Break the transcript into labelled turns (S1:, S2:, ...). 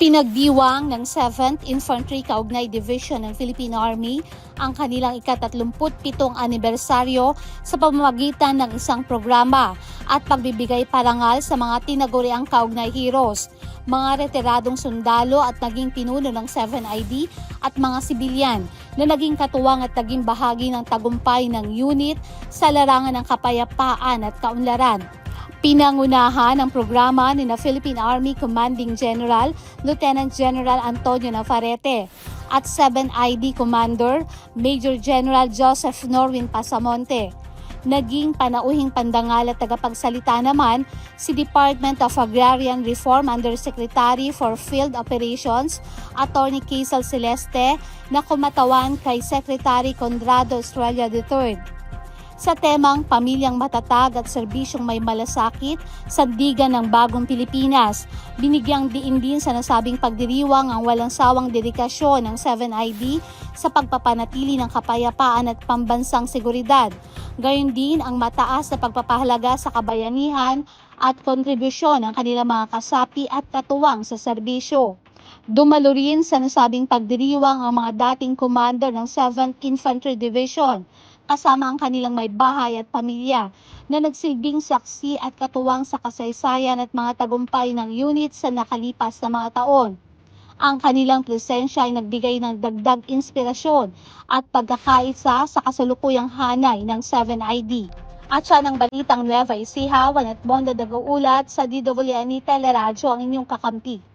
S1: Ipinagdiwang ng 7th Infantry Kaugnay Division ng Philippine Army ang kanilang ika-37 anibersaryo sa pamamagitan ng isang programa at pagbibigay parangal sa mga tinaguriang kaugnay heroes, mga retiradong sundalo at naging pinuno ng 7ID at mga sibilyan na naging katuwang at naging bahagi ng tagumpay ng unit sa larangan ng kapayapaan at kaunlaran. Pinangunahan ang programa ni na Philippine Army Commanding General Lieutenant General Antonio Navarrete at 7ID Commander Major General Joseph Norwin Pasamonte. Naging panauhing pandangal at tagapagsalita naman si Department of Agrarian Reform Undersecretary for Field Operations Attorney Quezal Celeste na kumatawan kay Secretary Conrado Estrella III sa temang Pamilyang Matatag at Serbisyong May Malasakit, Sandigan ng Bagong Pilipinas. Binigyang diin din sa nasabing pagdiriwang ang walang sawang dedikasyon ng 7ID sa pagpapanatili ng kapayapaan at pambansang seguridad. Gayon din ang mataas na pagpapahalaga sa kabayanihan at kontribusyon ng kanilang mga kasapi at katuwang sa serbisyo. Dumalo rin sa nasabing pagdiriwang ang mga dating commander ng 7th Infantry Division kasama ang kanilang may bahay at pamilya na nagsilbing saksi at katuwang sa kasaysayan at mga tagumpay ng unit sa nakalipas na mga taon. Ang kanilang presensya ay nagbigay ng dagdag inspirasyon at pagkakaisa sa kasalukuyang hanay ng 7ID. At siya ng balitang Nueva Ecija, Juanet Bonda Dagoulat sa DWNE Teleradyo ang inyong kakampi.